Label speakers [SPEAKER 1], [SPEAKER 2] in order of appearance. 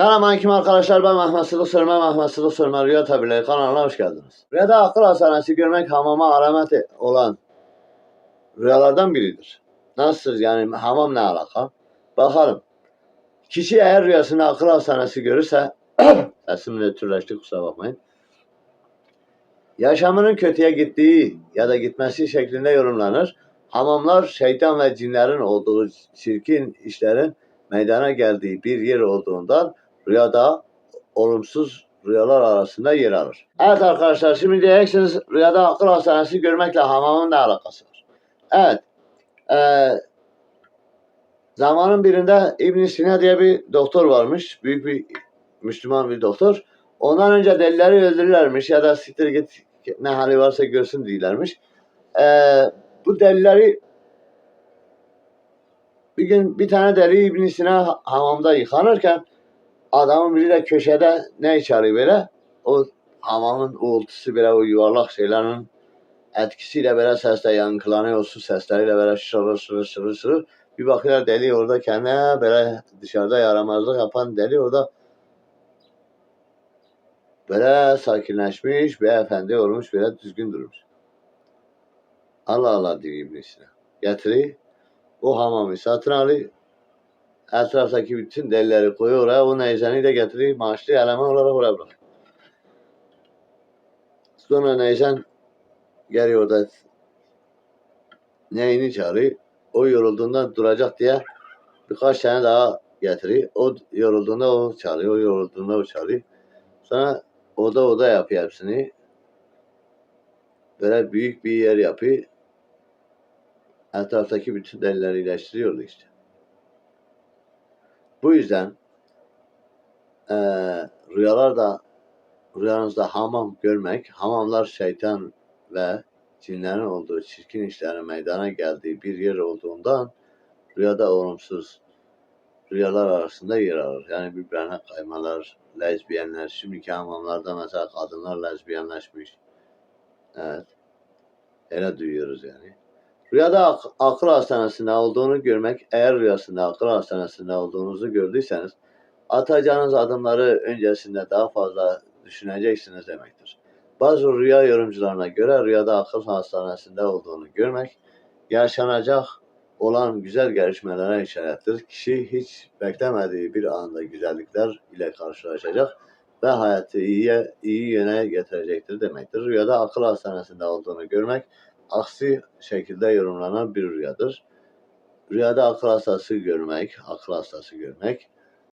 [SPEAKER 1] Selamünaleyküm arkadaşlar ben Mehmet Sıdık Sörme Mehmet Sıdık Sörme Rüya Tabirleri kanalına hoş geldiniz. Rüyada akıl hastanesi görmek hamama alamet olan rüyalardan biridir. Nasıl yani hamam ne alaka? Bakalım. Kişi eğer rüyasında akıl hastanesi görürse sesim nötrleşti kusura bakmayın. Yaşamının kötüye gittiği ya da gitmesi şeklinde yorumlanır. Hamamlar şeytan ve cinlerin olduğu çirkin işlerin meydana geldiği bir yer olduğundan rüyada olumsuz rüyalar arasında yer alır. Evet arkadaşlar şimdi diyeceksiniz rüyada akıl hastanesi görmekle hamamın ne alakası var? Evet. eee, zamanın birinde ibn Sina diye bir doktor varmış. Büyük bir Müslüman bir doktor. Ondan önce delileri öldürürlermiş ya da siktir git ne hali varsa görsün diyorlarmış. Eee, bu delileri bir gün bir tane deli ibn Sina ha- hamamda yıkanırken adamın biri de köşede ne içeri böyle o hamamın uğultusu böyle o yuvarlak şeylerin etkisiyle böyle sesle yankılanıyor o su sesleriyle böyle şırır şırır şırır şırır bir bakıyorlar deli orada kendine böyle dışarıda yaramazlık yapan deli orada böyle sakinleşmiş beyefendi olmuş böyle düzgün durmuş. Allah Allah diyor İbn Sina. Getiri o hamamı satın alıyor. Etraftaki bütün delileri koyuyor oraya. O neyzeni de getiriyor. Maaşlı eleman olarak oraya bırakıyor. Sonra neyzen geliyor orada neyini çağırıyor. O yorulduğunda duracak diye birkaç tane daha getiriyor. O yorulduğunda o çağırıyor. O yorulduğunda o çağırıyor. Sonra oda oda yapıyor hepsini. Böyle büyük bir yer yapıyor. Etraftaki bütün delileri iyileştiriyordu işte. Bu yüzden eee rüyalarda rüyanızda hamam görmek, hamamlar şeytan ve cinlerin olduğu çirkin işlerin meydana geldiği bir yer olduğundan rüyada olumsuz rüyalar arasında yer alır. Yani birbirine kaymalar, lezbiyenler, şimdiki hamamlarda mesela kadınlar lezbiyenleşmiş. Evet. Öyle duyuyoruz yani. Rüyada ak- akıl hastanesinde olduğunu görmek, eğer rüyasında akıl hastanesinde olduğunuzu gördüyseniz, atacağınız adımları öncesinde daha fazla düşüneceksiniz demektir. Bazı rüya yorumcularına göre rüyada akıl hastanesinde olduğunu görmek, yaşanacak olan güzel gelişmelere işarettir. Kişi hiç beklemediği bir anda güzellikler ile karşılaşacak ve hayatı iyiye, iyi yöne getirecektir demektir. Rüyada akıl hastanesinde olduğunu görmek, aksi şekilde yorumlanan bir rüyadır. Rüyada akıl hastası görmek, akıl hastası görmek,